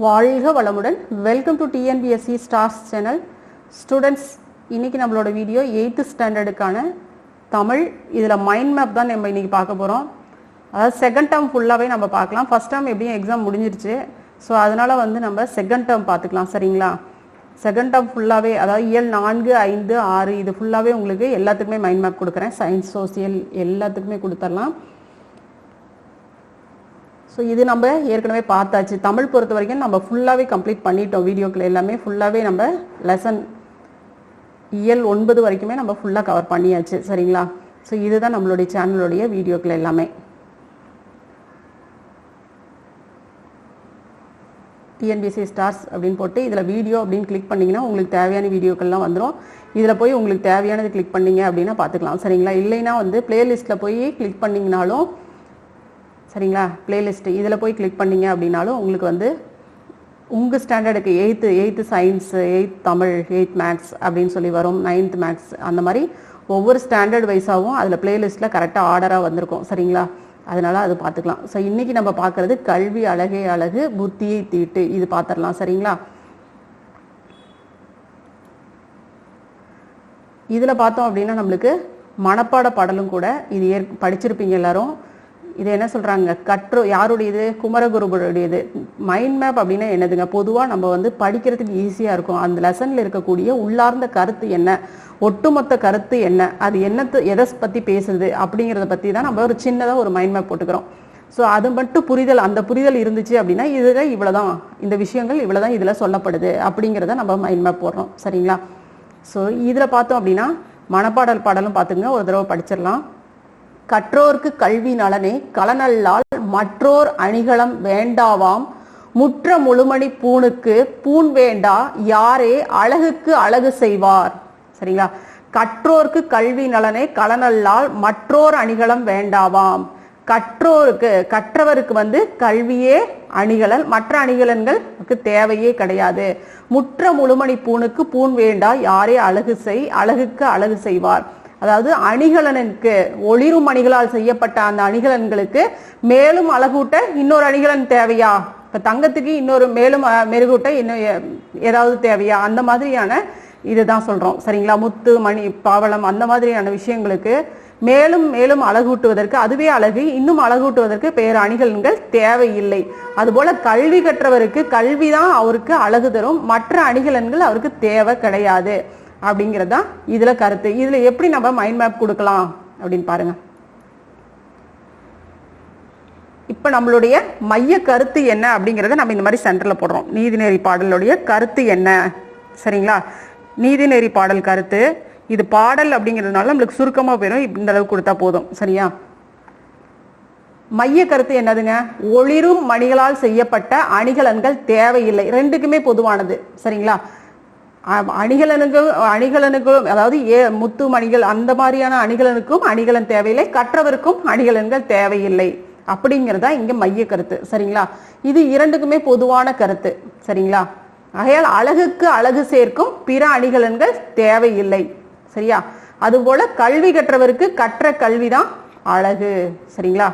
வாழ்க வளமுடன். Welcome to TNPSC stars channel students இன்றைக்கி நம்மளோட வீடியோ எயித்து ஸ்டாண்டர்டுக்கான தமிழ் இதில் மைண்ட் மேப் தான் நம்ம இன்றைக்கி பார்க்க போகிறோம் அதாவது செகண்ட் டேர்ம் ஃபுல்லாகவே நம்ம பார்க்கலாம். ஃபஸ்ட் டேர்ம் எப்படியும் எக்ஸாம் முடிஞ்சிருச்சு. ஸோ அதனால் வந்து நம்ம செகண்ட் டேர்ம் பார்த்துக்கலாம். சரிங்களா? செகண்ட் டேர்ம் ஃபுல்லாகவே அதாவது இயல் நான்கு ஐந்து ஆறு இது ஃபுல்லாகவே உங்களுக்கு எல்லாத்துக்குமே மைண்ட் மேப் கொடுக்குறேன். சயின்ஸ் சோசியல் எல்லாத்துக்குமே கொடுத்துடலாம். ஸோ இது நம்ம ஏற்கனவே பார்த்தாச்சு. தமிழ் பொறுத்த வரைக்கும் நம்ம ஃபுல்லாகவே கம்ப்ளீட் பண்ணிட்டோம் வீடியோக்கள் எல்லாமே. ஃபுல்லாகவே நம்ம லெசன் இயல் ஒன்பது வரைக்குமே நம்ம ஃபுல்லாக கவர் பண்ணியாச்சு. சரிங்களா? ஸோ இதுதான் நம்மளுடைய சேனலுடைய வீடியோக்கள் எல்லாமே. டிஎன்பிசி ஸ்டார்ஸ் அப்படின்னு போட்டு இதில் வீடியோ அப்படின்னு கிளிக் பண்ணிங்கன்னா உங்களுக்கு தேவையான வீடியோக்கள்லாம் வந்துடும் இதில் போய் உங்களுக்கு தேவையானது கிளிக் பண்ணீங்க அப்படின்னா பார்த்துக்கலாம். சரிங்களா? இல்லைன்னா வந்து பிளேலிஸ்ட்டில் போய் கிளிக் பண்ணிங்கனாலும் சரிங்களா? பிளேலிஸ்ட்டு இதில் போய் கிளிக் பண்ணீங்க அப்படின்னாலும் உங்களுக்கு வந்து உங்கள் ஸ்டாண்டர்டுக்கு eight eight science eight Tamil eight maths அப்படின்னு சொல்லி வரும். நைன்த் மேக்ஸ் அந்த மாதிரி ஒவ்வொரு ஸ்டாண்டர்ட் வைஸாகவும் அதில் பிளேலிஸ்ட்டில் கரெக்டாக ஆர்டராக வந்திருக்கும். சரிங்களா? அதனால் அது பார்த்துக்கலாம். ஸோ இன்றைக்கி நம்ம பார்க்குறது கல்வி அழகே அழகு புத்தியை தீட்டு. இது பார்த்துடலாம். சரிங்களா? இதில் பார்த்தோம் அப்படின்னா நம்மளுக்கு மனப்பாட பாடலும் கூட இது ஏற் படிச்சிருப்பீங்க எல்லாரும். இது என்ன சொல்றாங்க? கற்றோ யாருடையது? குமரகுருபருடையது. மைண்ட் மேப் அப்படின்னா என்னதுங்க? பொதுவாக நம்ம வந்து படிக்கிறதுக்கு ஈஸியாக இருக்கும். அந்த லெசனில் இருக்கக்கூடிய உள்ளார்ந்த கருத்து என்ன? ஒட்டுமொத்த கருத்து என்ன? அது என்னத்து எதை பற்றி பேசுது? அப்படிங்கிறத பற்றி தான் நம்ம ஒரு சின்னதாக ஒரு மைண்ட் மேப் போட்டுக்கிறோம். ஸோ அது மட்டும் புரிதல் அந்த புரிதல் இருந்துச்சு அப்படின்னா இதில் இவ்வளோதான் இந்த விஷயங்கள் இவ்வளோதான் இதில் சொல்லப்படுது அப்படிங்கிறத நம்ம மைண்ட் மேப் போடுறோம். சரிங்களா? ஸோ இதில் பார்த்தோம் அப்படின்னா மனப்பாடல் பாடலும் பார்த்துங்க ஒரு தடவை படிச்சிடலாம். கற்றோர்க்கு கல்வி நலனே கலனல்லால் மற்றோர் அணிகளம் வேண்டாவாம். முற்ற முழுமணி பூணுக்கு பூண் வேண்டா யாரே அழகுக்கு அழகு செய்வார். சரிங்களா? கற்றோர்க்கு கல்வி நலனே கலனல்லால் மற்றோர் அணிகளம் வேண்டாவாம். கற்றோருக்கு கற்றவருக்கு வந்து கல்வியே அணிகலன் மற்ற அணிகலன்களுக்கு தேவையே கிடையாது. முற்ற முழுமணி பூணுக்கு பூண் வேண்டா யாரே அழகு செய் அழகுக்கு அழகு செய்வார். அதாவது அணிகலனுக்கு ஒளிரும் அணிகளால் செய்யப்பட்ட அந்த அணிகலன்களுக்கு மேலும் அழகூட்ட இன்னொரு அணிகலன் தேவையா? இப்ப தங்கத்துக்கு இன்னொரு மேலும் மெருகூட்ட இன்னும் ஏதாவது தேவையா? அந்த மாதிரியான இதுதான் சொல்றோம். சரிங்களா? முத்து மணி பாவளம் அந்த மாதிரியான விஷயங்களுக்கு மேலும் மேலும் அழகூட்டுவதற்கு அதுவே அழகு இன்னும் அழகூட்டுவதற்கு பேர் அணிகலன்கள் தேவையில்லை. அதுபோல கல்வி கற்றவருக்கு கல்விதான் அவருக்கு அழகு தரும். மற்ற அணிகலன்கள் அவருக்கு தேவை கிடையாது. அப்படிங்கிறது தான் இதுல கருத்து. இதுல எப்படி நம்ம மைண்ட் மேப் கொடுக்கலாம் அப்படின்னு பாருங்க. இப்ப நம்மளுடைய மைய கருத்து என்ன அப்படிங்கறத நம்ம இந்த மாதிரி சென்டர்ல போடுறோம். நீதிநெறி பாடலுடைய கருத்து என்ன? சரிங்களா? நீதிநெறி பாடல் கருத்து. இது பாடல் அப்படிங்கிறதுனால நம்மளுக்கு சுருக்கமா போயிடும் இந்த அளவுக்கு கொடுத்தா போதும். சரியா? மைய கருத்து என்னதுங்க? ஒளிரும் மணிகளால் செய்யப்பட்ட அணிகலன்கள் தேவையில்லை. ரெண்டுக்குமே பொதுவானது. சரிங்களா? அணிகலனுக்கும் அணிகலனுக்கு அதாவது ஏ முத்து மணிகள் அந்த மாதிரியான அணிகலனுக்கும் அணிகலன் தேவையில்லை. கற்றவருக்கும் அணிகலன்கள் தேவையில்லை. அப்படிங்கிறதா இங்க மைய கருத்து. சரிங்களா? இது இரண்டுக்குமே பொதுவான கருத்து. சரிங்களா? ஆகையால் அழகுக்கு அழகு சேர்க்கும் பிற அணிகலன்கள் தேவையில்லை. சரியா? அதுபோல கல்வி கற்றவருக்கு கற்ற கல்விதான் அழகு. சரிங்களா?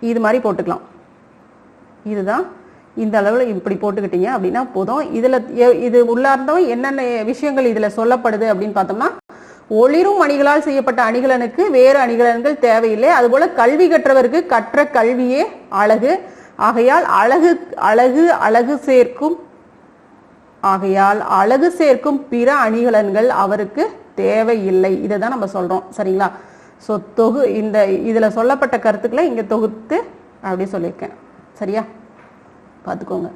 இது மாதிரி போட்டுக்கலாம். இதுதான் இந்த அளவில் இப்படி போட்டுக்கிட்டீங்க அப்படின்னா போதும். இதில் இது உள்ளார்ந்தவன் என்னென்ன விஷயங்கள் இதில் சொல்லப்படுது அப்படின்னு பார்த்தோம்னா ஒளிரும் அணிகளால் செய்யப்பட்ட அணிகலனுக்கு வேறு அணிகலன்கள் தேவையில்லை. அதுபோல கல்வி கற்றவருக்கு கற்ற கல்வியே அழகு. ஆகையால் அழகு அழகு அழகு சேர்க்கும் ஆகையால் அழகு சேர்க்கும் பிற அணிகலன்கள் அவருக்கு தேவையில்லை. இதை தான் நம்ம சொல்றோம். சரிங்களா? ஸோ தொகு இந்த இதுல சொல்லப்பட்ட கருத்துக்களை இங்கே தொகுத்து அப்படி சொல்லியிருக்கேன். சரியா? பார்த்துக்கோங்க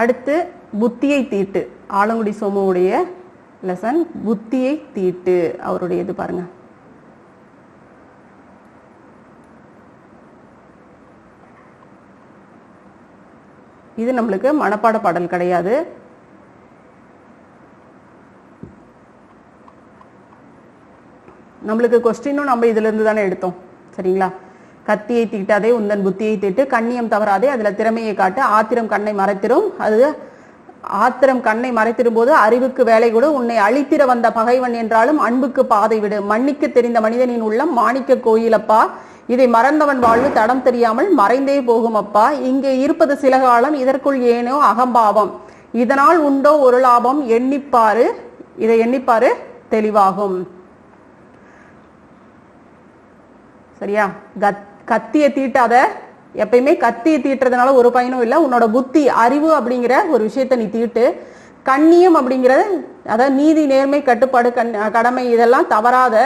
அடுத்து புத்தியை தீட்டு. ஆலங்குடி சோமுவுடைய லெசன் புத்தியை தீட்டு. அவருடைய இது பாருங்க. இது நம்மளுக்கு மனப்பாட பாடல் கிடையாது. நம்மளுக்கு கொஸ்டினும் நம்ம இதுல இருந்து தானே எடுத்தோம். சரிங்களா? கத்தியை தீட்டாதே உந்தன் புத்தியை தீட்டு கண்ணியம் தவறாதே அதுல திறமையை காட்டு ஆத்திரம் கண்ணை மறைத்திரும். அது ஆத்திரம் கண்ணை மறைத்திடும் போது அறிவுக்கு வேலை கொடு உன்னை அழித்திர வந்த பகைவன் என்றாலும் அன்புக்கு பாதை விடு. மன்னிக்க தெரிந்த மனிதனின் உள்ளம் மாணிக்க கோயிலப்பா. இதை மறந்தவன் வாழ்வு தடம் தெரியாமல் மறைந்தே போகும் அப்பா. இங்கே இருப்பது சில காலம் இதற்குள் ஏனோ அகம்பாவம். இதனால் உண்டோ ஒரு லாபம் எண்ணிப்பாரு இதை எண்ணிப்பாரு தெளிவாகும். சரியா? கத் கத்தியை தீட்டாத எப்பயுமே கத்தியை தீட்டுறதுனால ஒரு பயனும் இல்லை. உன்னோட புத்தி அறிவு அப்படிங்கிற ஒரு விஷயத்த நீ தீட்டு கண்ணியம் அப்படிங்கிறது அதாவது நீதி நேர்மை கட்டுப்பாடு கண் கடமை இதெல்லாம் தவறாத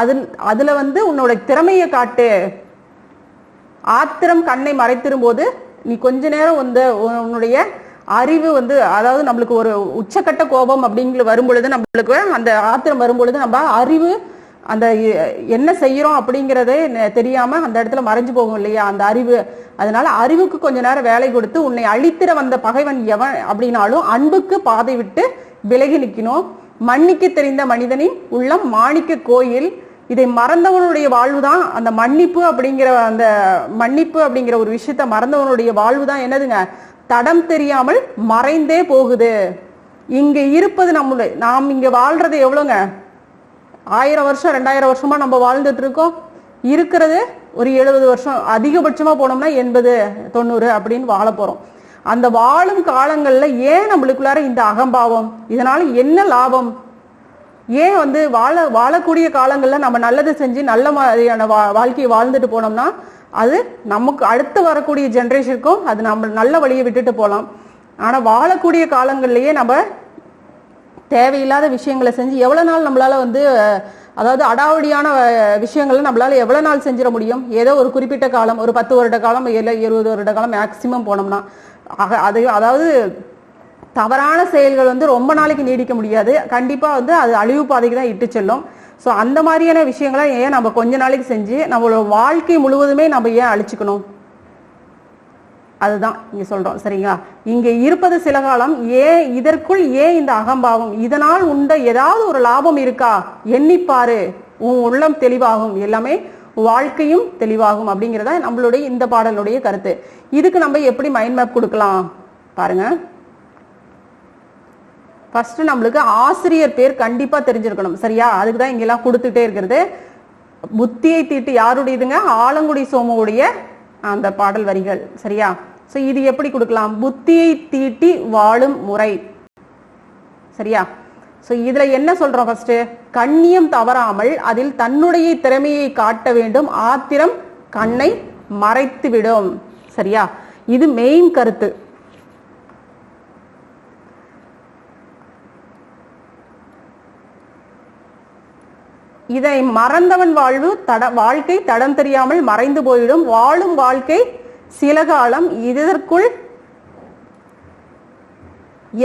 அது அதுல வந்து உன்னோட திறமையை காட்டு. ஆத்திரம் கண்ணை மறைத்திரும் போது நீ கொஞ்ச நேரம் வந்து உன்னுடைய அறிவு வந்து அதாவது நம்மளுக்கு ஒரு உச்சக்கட்ட கோபம் அப்படிங்கிற வரும்பொழுது நம்மளுக்கு அந்த ஆத்திரம் வரும்பொழுது நம்ம அறிவு அந்த என்ன செய்யறோம் அப்படிங்கறதே தெரியாம அந்த இடத்துல மறைஞ்சு போகும் இல்லையா? அந்த அறிவு. அதனால அறிவுக்கு கொஞ்ச நேரம் வேலை கொடுத்து உன்னை அழித்திர வந்த பகைவன் எவன் அப்படின்னாலும் அன்புக்கு பாதை விட்டு விலகி நிற்கணும். மன்னிக்க தெரிந்த மனிதனின் உள்ளம் மாணிக்க கோயில் இதை மறந்தவனுடைய வாழ்வு தான் அந்த மன்னிப்பு அப்படிங்கிற அந்த மன்னிப்பு அப்படிங்கிற ஒரு விஷயத்த மறந்தவனுடைய வாழ்வு தான் என்னதுங்க? தடம் தெரியாமல் மறைந்தே போகுது. இங்க இருப்பது நம்முடைய நாம் இங்க வாழ்றது எவ்வளோங்க? ஆயிரம் வருஷம் ரெண்டாயிரம் வருஷமா நம்ம வாழ்ந்துட்டு இருக்கோம். இருக்கிறது ஒரு எழுபது வருஷம் அதிகபட்சமா போனோம்னா எண்பது தொண்ணூறு அப்படின்னு வாழ போறோம். அந்த வாழும் காலங்கள்ல ஏன் நம்மளுக்குள்ளார இந்த அகம்பாவம்? இதனால என்ன லாபம்? ஏன் வந்து வாழ வாழக்கூடிய காலங்களில் நம்ம நல்லது செஞ்சு நல்ல மாதிரியான வா வாழ்க்கையை வாழ்ந்துட்டு போனோம்னா அது நமக்கு அடுத்து வரக்கூடிய ஜென்ரேஷனுக்கும் அது நம்ம நல்ல வழியை விட்டுட்டு போகலாம். ஆனால் வாழக்கூடிய காலங்கள்லேயே நம்ம தேவையில்லாத விஷயங்களை செஞ்சு எவ்வளோ நாள் நம்மளால் வந்து அதாவது அடாவடியான விஷயங்களை நம்மளால் எவ்வளோ நாள் செஞ்சிட முடியும்? ஏதோ ஒரு குறிப்பிட்ட காலம் ஒரு பத்து வருட காலம் இல்லை இருபது வருட காலம் மேக்சிமம் போனோம்னா ஆக அது அதாவது தவறான செயல்கள் வந்து ரொம்ப நாளைக்கு நீடிக்க முடியாது. கண்டிப்பாக வந்து அது அழிவு பாதைக்கு தான் இட்டு செல்லும். ஸோ அந்த மாதிரியான விஷயங்களை ஏன் நம்ம கொஞ்ச நாளைக்கு செஞ்சு நம்மளோட வாழ்க்கை முழுவதுமே நம்ம ஏன் அழிச்சுக்கணும்? அதுதான் இங்கே சொல்கிறோம் சரிங்களா? இங்கே இருப்பது சில காலம் ஏன் இதற்குள் ஏன் இந்த அகம்பாவம்? இதனால் உண்ட ஏதாவது ஒரு லாபம் இருக்கா? எண்ணிப்பாரு. உன் உள்ளம் தெளிவாகும். எல்லாமே வாழ்க்கையும் தெளிவாகும் அப்படிங்கிறத நம்மளுடைய இந்த பாடலுடைய கருத்து. இதுக்கு நம்ம எப்படி மைண்ட் மேப் கொடுக்கலாம்? பாருங்கள் ஃபர்ஸ்ட் நம்மளுக்கு ஆசிரியர் பேர் கண்டிப்பா தெரிஞ்சிருக்கணும். சரியா? அதுக்கு தான் இங்கெல்லாம் கொடுத்துட்டே இருக்கிறது. புத்தியை தீட்டு யாருடையதுங்க? ஆலங்குடி சோமோடைய அந்த பாடல் வரிகள். சரியா? சோ இது எப்படி கொடுக்கலாம்? புத்தியை தீட்டி வாழும் முறை. சரியா? சோ இதுல என்ன சொல்றோம் ஃபர்ஸ்ட் கண்ணியம் தவறாமல் அதில் தன்னுடைய திறமையை காட்ட வேண்டும். ஆத்திரம் கண்ணை மறைத்து விடும் சரியா? இது மெயின் கருத்து. இதை மறந்தவன் வாழ்வு தட வாழ்க்கை தடம் தெரியாமல் மறைந்து போயிடும். வாழும் வாழ்க்கை சில காலம் இதற்குள்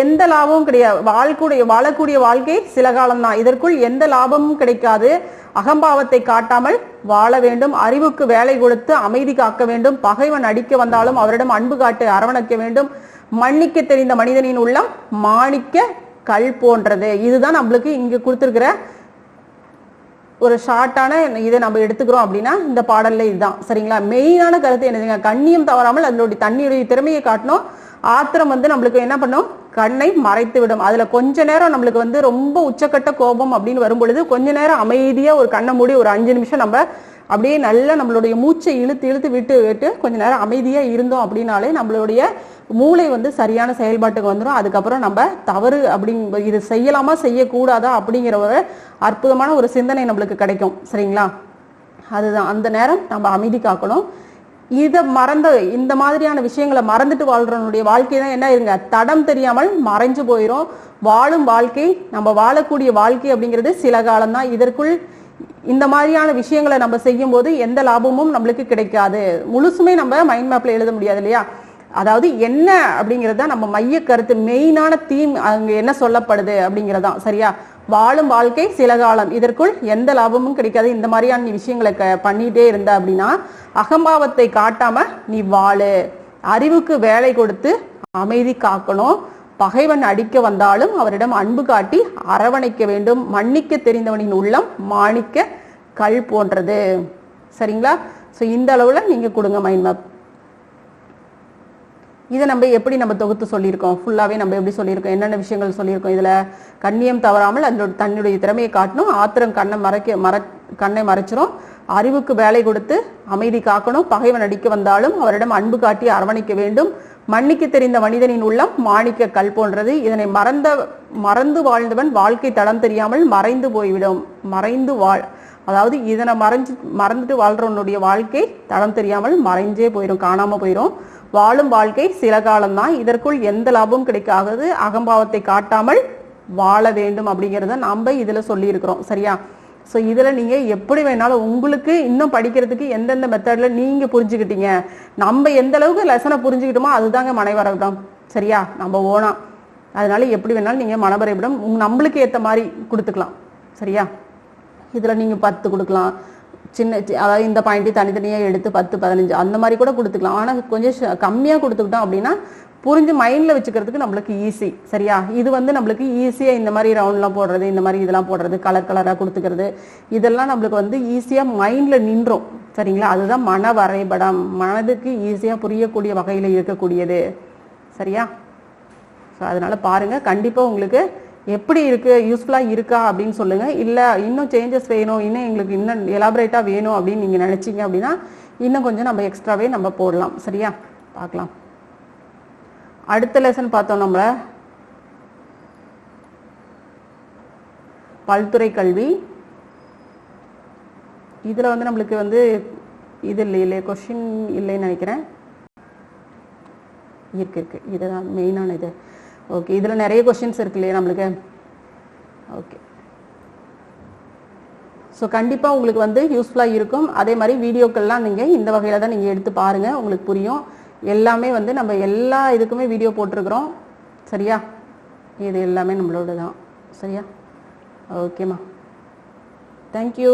எந்த லாபமும் கிடையாது வாழ்க்கூடிய வாழக்கூடிய வாழ்க்கை சில காலம் தான் இதற்குள் எந்த லாபமும் கிடைக்காது. அகம்பாவத்தை காட்டாமல் வாழ வேண்டும். அறிவுக்கு வேலை கொடுத்து அமைதி காக்க வேண்டும். பகைவன் அடிக்க வந்தாலும் அவரிடம் அன்பு காட்டு அரவணைக்க வேண்டும். மன்னிக்க தெரிந்த மனிதனின் உள்ளம் மாணிக்க கல் போன்றது. இதுதான் நம்மளுக்கு இங்க கொடுத்திருக்கிற ஒரு ஷார்ட்டான இதை நம்ம எடுத்துக்கிறோம் அப்படின்னா இந்த பாடல்ல இதுதான். சரிங்களா? மெயினான கருத்து என்னதுங்க? கண்ணியம் தவறாமல் அதனுடைய தண்ணியுடைய திறமையை காட்டணும். ஆத்திரம் வந்து நம்மளுக்கு என்ன பண்ணும்? கண்ணை மறைத்து விடும் அதுல கொஞ்ச நேரம் நம்மளுக்கு வந்து ரொம்ப உச்சக்கட்ட கோபம் அப்படின்னு வரும்பொழுது கொஞ்ச நேரம் அமைதியா ஒரு கண்ணை மூடி ஒரு அஞ்சு நிமிஷம் நம்ம அப்படியே நல்லா நம்மளுடைய மூச்சை இழுத்து இழுத்து விட்டு விட்டு கொஞ்ச நேரம் அமைதியா இருந்தோம் அப்படின்னாலே நம்மளுடைய மூளை வந்து சரியான செயல்பாட்டுக்கு வந்துடும் அதுக்கப்புறம் நம்ம தவறு அப்படிங்க இது செய்யலாமா செய்யக்கூடாதா அப்படிங்கிற ஒரு அற்புதமான ஒரு சிந்தனை நம்மளுக்கு கிடைக்கும். சரிங்களா? அதுதான். அந்த நேரம் நம்ம அமைதி காக்கணும். இதை மறந்த இந்த மாதிரியான விஷயங்களை மறந்துட்டு வாழ்றவனுடைய வாழ்க்கை தான் என்ன இருங்க? தடம் தெரியாமல் மறைஞ்சு போயிடும் வாழும் வாழ்க்கை நம்ம வாழக்கூடிய வாழ்க்கை அப்படிங்கிறது சில காலம்தான். இதற்குள் இந்த மாதிரியான விஷயங்களை நம்ம செய்யும் போது எந்த லாபமும் நம்மளுக்கு கிடைக்காது. முழுசுமே நம்ம மைண்ட் மேப்ல எழுத முடியாது இல்லையா? அதாவது என்ன அப்படிங்கிறது தான் நம்ம மைய கருத்து மெயினான தீம் அங்க என்ன சொல்லப்படுது அப்படிங்கறதுதான் சரியா? வாழும் வாழ்க்கை சில காலம். இதற்குள் எந்த லாபமும் கிடைக்காது. இந்த மாதிரியான நீ விஷயங்களை க- பண்ணிட்டே இருந்த அப்படின்னா அகம்பாவத்தை காட்டாம நீ வாழு. அறிவுக்கு வேலை கொடுத்து அமைதி காக்கணும். பகைவன் அடிக்க வந்தாலும் அவரிடம் அன்பு காட்டி அரவணைக்க வேண்டும். மன்னிக்க தெரிந்தவனின் உள்ளம் மாணிக்க கல் போன்றது. சரிங்களா? ஸோ இந்த அளவில் நீங்கள் கொடுங்க மைண்ட் மேப் இதை நம்ம எப்படி நம்ம தொகுத்து சொல்லியிருக்கோம்? ஃபுல்லாகவே நம்ம எப்படி சொல்லியிருக்கோம்? என்னென்ன விஷயங்கள் சொல்லியிருக்கோம் இதில்? கண்ணியம் தவறாமல் அதோட தன்னுடைய திறமையை காட்டணும். ஆத்திரம் கண்ணை மறைக்க மற கண்ணை மறைச்சிரும். அறிவுக்கு வேலை கொடுத்து அமைதி காக்கணும். பகைவன் அடிக்க வந்தாலும் அவரிடம் அன்பு காட்டி அரவணைக்க வேண்டும். மன்னிக்க தெரிந்த மனிதனின் உள்ளம் மாணிக்க கல் போன்றது. இதனை மறந்த மறந்து வாழ்ந்தவன் வாழ்க்கை தடம் தெரியாமல் மறைந்து போய்விடும். மறைந்து வாழ் அதாவது இதனை மறைஞ்சு மறந்துட்டு வாழ்றவனுடைய வாழ்க்கை தடம் தெரியாமல் மறைஞ்சே போயிடும் காணாம போயிடும் வாழும் வாழ்க்கை சில காலம்தான். இதற்குள் எந்த லாபமும் கிடைக்காது அகம்பாவத்தை காட்டாமல் வாழ வேண்டும் அப்படிங்கிறத நம்ம இதுல சொல்லியிருக்கிறோம். சரியா? ஸோ இதில் நீங்கள் எப்படி வேணாலும் உங்களுக்கு இன்னும் படிக்கிறதுக்கு எந்தெந்த மெத்தடில் நீங்கள் புரிஞ்சுக்கிட்டீங்க? நம்ம எந்த அளவுக்கு லெசனை புரிஞ்சுக்கிட்டோமோ அதுதாங்க மனைவரவிடம் சரியா? நம்ம ஓனா அதனால எப்படி வேணாலும் நீங்கள் மனவரைபடம் உங் நம்மளுக்கு ஏற்ற மாதிரி கொடுத்துக்கலாம். சரியா? இதில் நீங்கள் பத்து கொடுக்கலாம். சின்ன சி- அதாவது இந்த பாயிண்ட்டு தனித்தனியாக எடுத்து பத்து பதினஞ்சு அந்த மாதிரி கூட கொடுத்துக்கலாம். ஆனால் கொஞ்சம் கம்மியாக கொடுத்துக்கிட்டோம் அப்படின்னா புரிஞ்சு மைண்டில் வச்சுக்கிறதுக்கு நம்மளுக்கு ஈஸி சரியா? இது வந்து நம்மளுக்கு ஈஸியாக இந்த மாதிரி ரவுண்ட்லாம் போடுறது இந்த மாதிரி இதெல்லாம் போடுறது கலர் கலராக கொடுத்துக்கிறது. இதெல்லாம் நம்மளுக்கு வந்து ஈஸியாக மைண்டில் நின்றோம். சரிங்களா? அதுதான் மன வரைபடம். மனதுக்கு ஈஸியாக புரியக்கூடிய வகையில் இருக்கக்கூடியது. சரியா? ஸோ அதனால பாருங்க. கண்டிப்பா உங்களுக்கு எப்படி இருக்கு? யூஸ்ஃபுல்லா இருக்கா அப்படின்னு சொல்லுங்க. இல்ல இன்னும் சேஞ்சஸ் வேணும் இன்னும் எங்களுக்கு இன்னும் எலாபரேட்டா வேணும் அப்படின்னு நீங்க நினைச்சீங்க அப்படின்னா இன்னும் கொஞ்சம் நம்ம எக்ஸ்ட்ராவே நம்ம போடலாம். சரியா? பார்க்கலாம். அடுத்த லெசன் பார்த்தோம் நம்ம பல்துறை கல்வி. இதில் வந்து நம்மளுக்கு வந்து இது இல்லை இல்லை கொஷின் இல்லைன்னு நினைக்கிறேன். இருக்கு இருக்கு. இதுதான் மெயினான இது ஓகே இதில் நிறைய கொஷின்ஸ் இருக்கு இல்லையா நம்மளுக்கு? ஓகே ஸோ கண்டிப்பாக உங்களுக்கு வந்து யூஸ்ஃபுல்லாக இருக்கும். அதே மாதிரி வீடியோக்கள்லாம் நீங்கள் இந்த வகையில் தான் நீங்கள் எடுத்து பாருங்கள் உங்களுக்கு புரியும். எல்லாமே வந்து நம்ம எல்லா இதுக்குமே வீடியோ போட்டிருக்கிறோம். சரியா? இது எல்லாமே நம்மளோட தான் சரியா ஓகேம்மா தேங்க்யூ